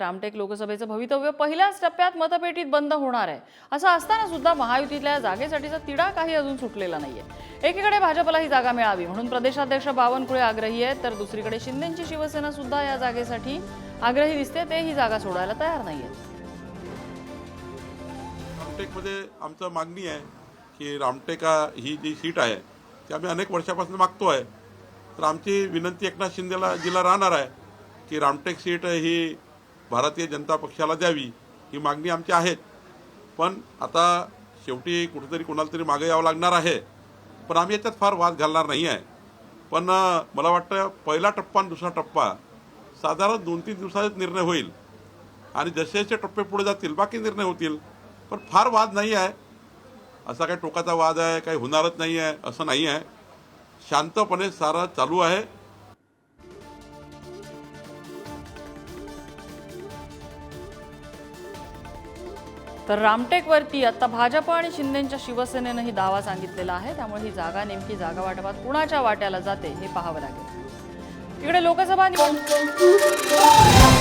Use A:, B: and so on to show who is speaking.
A: रामटेक लोकसभेचं भवितव्य पहिल्याच टप्प्यात मतपेटीत बंद होणार आहे. असं असताना सुद्धा महायुतीतल्या जागेसाठीचा तिढा काही अजून सुटलेला नाहीये. एकीकडे भाजपला ही जागा मिळावी म्हणून प्रदेशाध्यक्ष बावनकुळे आग्रही आहेत तर दुसरीकडे शिंदेची शिवसेना सुद्धा या जागेसाठी आग्रही दिसते ते ही जागा सोडायला तयार नाहीये
B: रामटेकमध्ये आमचं मागणी आहे की रामटेका ही जी सीट आहे ती आम्ही अनेक वर्षापासून मागतो आहे. तर आमची विनंती एकनाथ शिंदेला जिला राहणार आहे की रामटेक सीट ही भारतीय जनता पक्षाला द्यावी ही मागणी आमची आहेत पण आता शेवटी कुठेतरी कोणाला तरी मागे यावं लागणार आहे. पण आम्ही याच्यात फार वाद घालणार नाही आहे. पण मला वाटतं पहिला टप्पा आणि दुसरा टप्पा साधारण दोन तीन दिवसात निर्णय होईल. आणि जसे जसे टप्पे पुढे जातील बाकी निर्णय होतील. पण फार वाद नाही आहे. असा काही टोकाचा वाद आहे काही होणारच नाही आहे असं नाही आहे. शांतपणे सारा चालू आहे.
A: तर रामटेकवरती आता भाजप आणि शिंदेच्या शिवसेनेनंही दावा सांगितलेला आहे. त्यामुळे ही जागा नेमकी जागा वाटपात कुणाच्या वाट्याला जाते हे पाहावं लागेल. इकडे लोकसभा निवडणूक